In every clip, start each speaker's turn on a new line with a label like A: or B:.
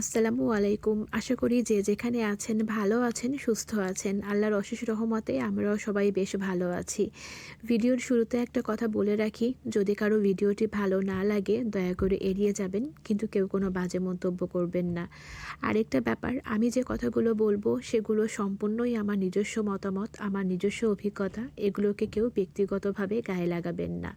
A: আসসালামু আলাইকুম। আশা করি যে যেখানে আছেন ভালো আছেন, সুস্থ আছেন। আল্লাহর অশেষ রহমতে আমরাও সবাই বেশ ভালো আছি। ভিডিওর শুরুতে একটা কথা বলে রাখি, যদি কারও ভিডিওটি ভালো না লাগে, দয়া করে এড়িয়ে যাবেন, কিন্তু কেউ কোনো বাজে মন্তব্য করবেন না। আরেকটা ব্যাপার, আমি যে কথাগুলো বলব, সেগুলো সম্পূর্ণই আমার নিজস্ব মতামত, আমার নিজস্ব অভিজ্ঞতা, এগুলোকে কেউ ব্যক্তিগতভাবে গায়ে লাগাবেন না।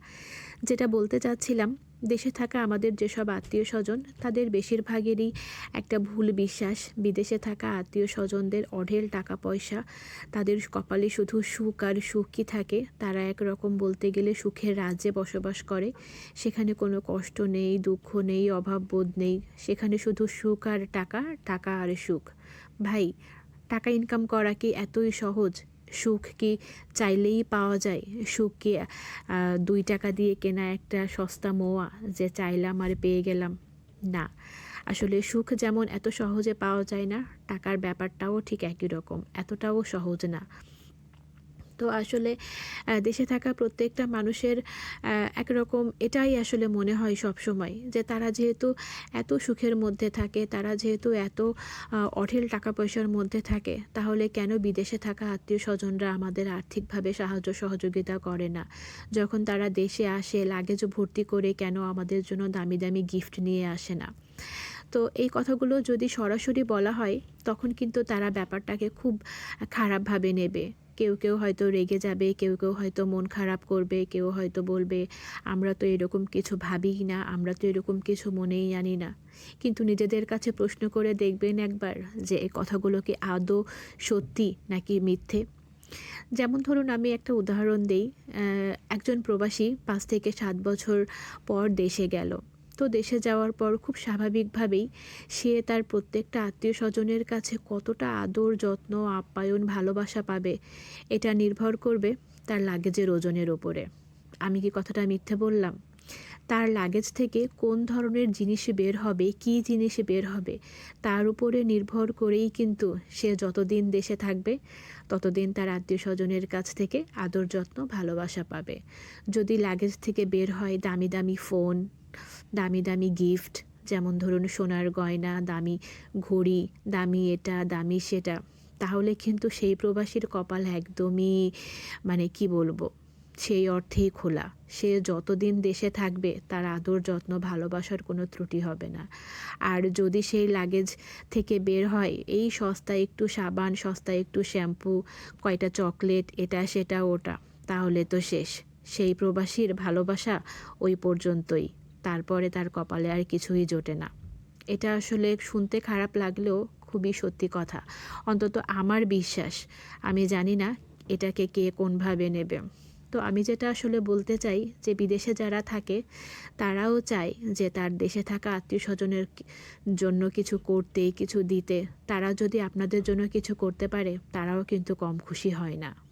A: যেটা বলতে চাচ্ছিলাম, দেশে থাকা আমাদের যেসব আত্মীয় স্বজন তাদের বেশিরভাগেরই একটা ভুল বিশ্বাস। বিদেশে থাকা আত্মীয় স্বজনদের অঢেল টাকা পয়সা তাদের কপালে শুধু সুখ আর সুখই থাকে। তারা একরকম বলতে গেলে সুখের রাজ্যে বসবাস করে। সেখানে কোনো কষ্ট নেই, দুঃখ নেই অভাব বোধ নেই। সেখানে শুধু সুখ আর টাকা টাকা আর সুখ। ভাই, টাকা ইনকাম করা কি এতই সহজ? সুখ কি চাইলেই পাওয়া যায়। সুখ কি দুই টাকা দিয়ে কেনা একটা সস্তা মোয়া যে চাইলাম আর পেয়ে গেলাম। না, আসলে সুখ যেমন এত সহজে পাওয়া যায় না, টাকার ব্যাপারটাও ঠিক একই রকম। এতটাও সহজ না। তো আসলে দেশে থাকা প্রত্যেকটা মানুষের একরকম এটাই আসলে মনে হয় সব সময় যে তারা যেহেতু এত সুখের মধ্যে থাকে, তারা যেহেতু এত অঢেল টাকা পয়সার মধ্যে থাকে, তাহলে কেন বিদেশে থাকা আত্মীয় স্বজনরা আমাদের আর্থিকভাবে সাহায্য সহযোগিতা করে না? যখন তারা দেশে আসে লাগেজ ভর্তি করে কেন আমাদের জন্য দামি দামি গিফট নিয়ে আসে না? তো এই কথাগুলো যদি সরাসরি বলা হয়, তখন কিন্তু তারা ব্যাপারটাকে খুব খারাপভাবে নেবে। কেউ কেউ হয়তো রেগে যাবে, কেউ কেউ হয়তো মন খারাপ করবে, কেউ হয়তো বলবে, আমরা তো এরকম কিছু ভাবিই না, আমরা তো এরকম কিছু মনেই আনি না। কিন্তু নিজেদের কাছে প্রশ্ন করে দেখবেন একবার যে এই কথাগুলো কি আদৌ সত্যি নাকি মিথ্যে? যেমন ধরুন আমি একটা উদাহরণ দিই একজন প্রবাসী পাঁচ থেকে সাত বছর পর দেশে গেল। তো দেশে যাওয়ার পর খুব স্বাভাবিকভাবেই সে তার প্রত্যেকটা আত্মীয় স্বজনের কাছে কতটা আদর, যত্ন, আপ্যায়ন, ভালোবাসা পাবে, এটা নির্ভর করবে তার লাগেজের ওজনের ওপরে আমি কি কথাটা মিথ্যে বললাম? তার লাগেজ থেকে কোন ধরনের জিনিস বের হবে, কী জিনিস বের হবে, তার উপরে নির্ভর করেই কিন্তু সে যতদিন দেশে থাকবে, ততদিন তার আত্মীয় স্বজনের কাছ থেকে আদর, যত্ন, ভালোবাসা পাবে। যদি লাগেজ থেকে বের হয় দামি দামি ফোন দামি দামি গিফট যেমন ধরুন সোনার গয়না, দামি ঘড়ি, দামি এটা, দামি সেটা, তাহলে কিন্তু সেই প্রবাসীর কপাল একদমই মানে কি বলব, সেই অর্থেই খোলা। সে যতদিন দেশে থাকবে, তার আদর, যত্ন, ভালোবাসার কোনো ত্রুটি হবে না। আর যদি সেই লাগেজ থেকে বের হয়, এই সস্তা একটু সাবান, সস্তা একটু শ্যাম্পু কয়টা চকলেট এটা, সেটা, ওটা, তাহলে তো শেষ। সেই প্রবাসীর ভালোবাসা ওই পর্যন্তই। তারপরে তার কপালে আর কিছুই জোটে না। এটা আসলে শুনতে খারাপ লাগলেও খুবই সত্যি কথা। অন্তত আমার বিশ্বাস, আমি জানি না এটাকে কে কোনভাবে নেবে। তো আমি যেটা আসলে বলতে চাই যে বিদেশে যারা থাকে, তারাও চায় যে তার দেশে থাকা আত্মীয় স্বজনের জন্য কিছু করতে, কিছু দিতে। তারা যদি আপনাদের জন্য কিছু করতে পারে, তারাও কিন্তু কম খুশি হয় না।